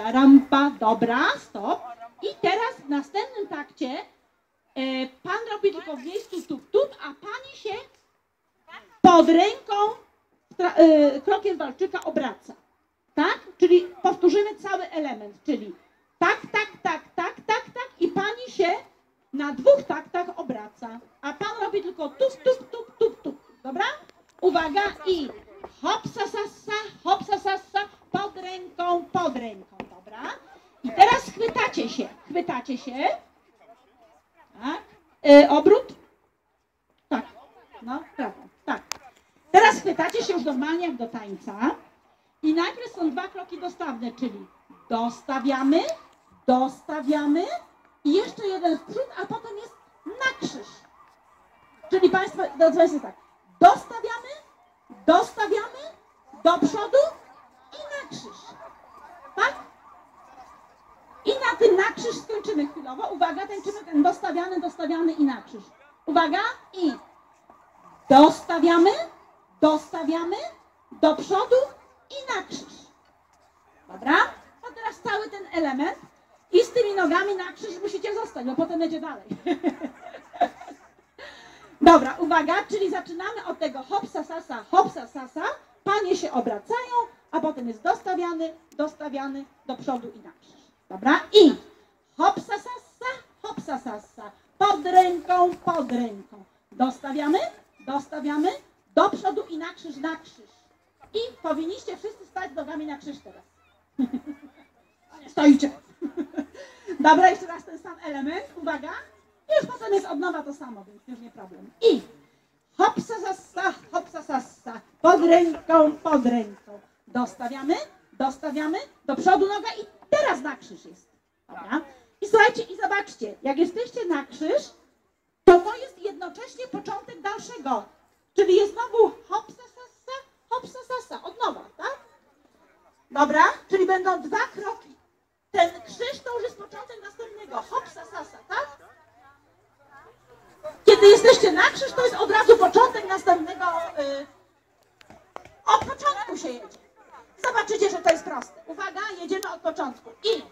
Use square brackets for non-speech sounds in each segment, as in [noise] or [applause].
para, rampa, dobra, stop. I teraz w następnym takcie e, pan robi tylko w miejscu tup, tup, a pani się pod ręką e, krokiem walczyka obraca. Tak? Czyli powtórzymy cały element, czyli tak, tak, tak, tak, tak, tak i pani się na dwóch taktach obraca, a pan robi tylko tup, tup, tup, tup, tup. Dobra? Uwaga i hopsa, sassa, hopsa, sassa, pod ręką, pod ręką, dobra? Chwytacie się, chwytacie się. Tak? E, obrót? Tak. No, tak. Teraz chwytacie się już normalnie jak do tańca. I najpierw są dwa kroki dostawne, czyli dostawiamy, dostawiamy i jeszcze jeden w przód, a potem jest na krzyż. Czyli Państwo, drodzy tak, dostawiamy, dostawiamy do przodu i na krzyż. Tak? Tym na krzyż skończymy chwilowo. Uwaga, tańczymy ten dostawiany, dostawiany i na krzyż. Uwaga i dostawiamy, dostawiamy do przodu i na krzyż. Dobra? A teraz cały ten element i z tymi nogami na krzyż musicie zostać, bo potem będzie dalej. [laughs] Dobra, uwaga, czyli zaczynamy od tego hopsa sasa, hopsa sasa, panie się obracają, a potem jest dostawiany, dostawiany do przodu i na krzyż. Dobra? I hopsa sasa, hopsa sasa, pod ręką, pod ręką. Dostawiamy, dostawiamy, do przodu i na krzyż, na krzyż. I powinniście wszyscy stać nogami na krzyż teraz. [laughs] Stoicie. [laughs] Dobra, jeszcze raz ten sam element. Uwaga. I już potem jest od nowa to samo, więc już nie problem. I hopsa sassa, hopsa sassa. Pod ręką, pod ręką. Dostawiamy, dostawiamy. Do przodu noga i teraz na krzyż jest. Dobra. I słuchajcie, i zobaczcie, jak jesteście na krzyż, to to jest jednocześnie początek dalszego. Czyli jest znowu hopsa sassa, hopsa sassa. Od nowa, tak? Dobra? Czyli będą dwa kroki. Ten krzyż to już jest początek następnego. Hopsa sassa, tak? Kiedy jesteście na krzyż, to jest od razu początek następnego. Y, od początku się jedzie. Zobaczycie, że to jest proste. Uwaga, jedziemy od początku. I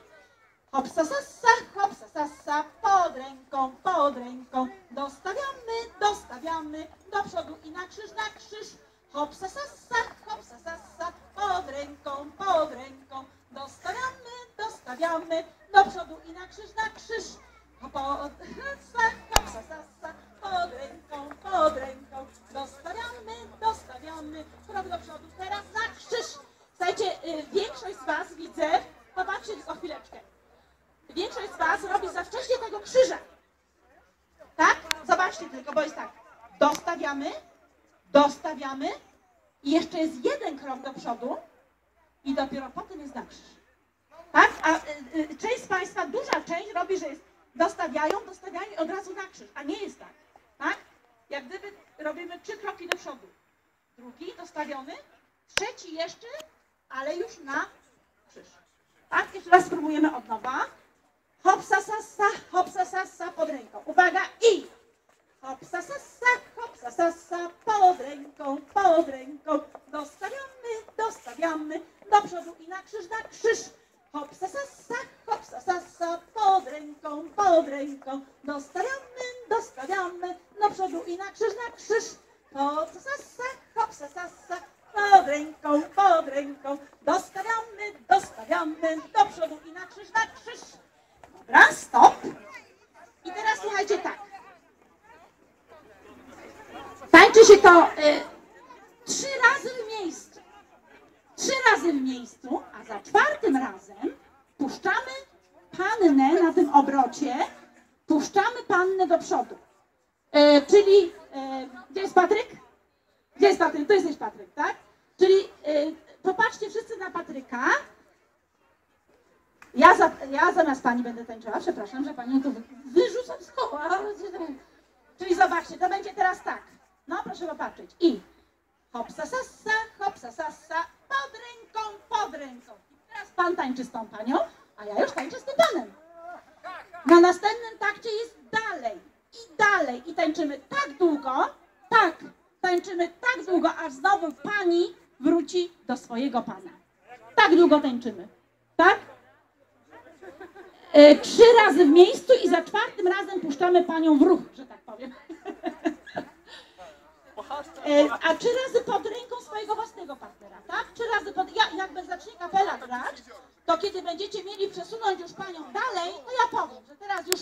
hopsa sassa, hopsa sassa, pod ręką, pod ręką. Dostawiamy, dostawiamy, do przodu i na krzyż, na krzyż. Hopsa sassa, hopsa sassa, pod ręką, pod ręką. Dostawiamy, dostawiamy, do przodu i na krzyż, na krzyż. Hopsa sassa, pod ręką, pod ręką. Dostawiamy, dostawiamy, krok do przodu, teraz na krzyż. Słuchajcie, y, większość z Was widzę, popatrzcie tylko chwileczkę. Większość z Was robi za wcześnie tego krzyża. Tak? Zobaczcie tylko, bo jest tak. Dostawiamy, dostawiamy i jeszcze jest jeden krok do przodu i dopiero potem jest na krzyż. Tak? A y, y, część z Państwa, duża część robi, że jest dostawiają, dostawiają i od razu na krzyż, a nie jest tak. Tak? Jak gdyby robimy trzy kroki do przodu. Drugi dostawiony, trzeci jeszcze, ale już na krzyż. Tak? Jeszcze raz spróbujemy od nowa. Hopsa sassa, hopsa sassa pod ręką. Uwaga i hopsa sassa, hopsa sassa pod ręką, pod ręką. Dostawiamy, dostawiamy do przodu i na krzyż, na krzyż. Hopsa sassa, hopsa sassa pod ręką, pod ręką. Dostawiamy, dostawiamy do przodu i na krzyż, na krzyż. Hopsa sassa, hopsa sassa pod ręką, pod ręką. Dostawiamy, dostawiamy do przodu i na krzyż, na krzyż. Dobra, stop. I teraz słuchajcie tak. Tańczy się to y, trzy razy w miejscu. Trzy razy w miejscu, a za czwartym razem puszczamy pannę na tym obrocie, puszczamy pannę do przodu. Y, czyli, y, gdzie jest Patryk? Gdzie jest Patryk? To jesteś Patryk, tak? Czyli y, popatrzcie wszyscy na Patryka. Ja, za, ja zamiast pani będę tańczyła, przepraszam, że pani tu wy- wyrzucam z koła. ale- Czyli zobaczcie, to będzie teraz tak. No proszę popatrzeć. I hopsa sassa, hopsa sassa, pod ręką, pod ręką. I teraz pan tańczy z tą panią, a ja już tańczę z tym panem. Na następnym takcie jest dalej i dalej i tańczymy tak długo, tak, tańczymy tak długo, aż znowu pani wróci do swojego pana. Tak długo tańczymy. Tak? E, trzy razy w miejscu i za czwartym razem puszczamy panią w ruch, że tak powiem. E, a trzy razy pod ręką swojego własnego partnera, tak? Trzy razy pod... Ja, jakby zacznie kapela grać, to kiedy będziecie mieli przesunąć już panią dalej, to ja powiem, że teraz już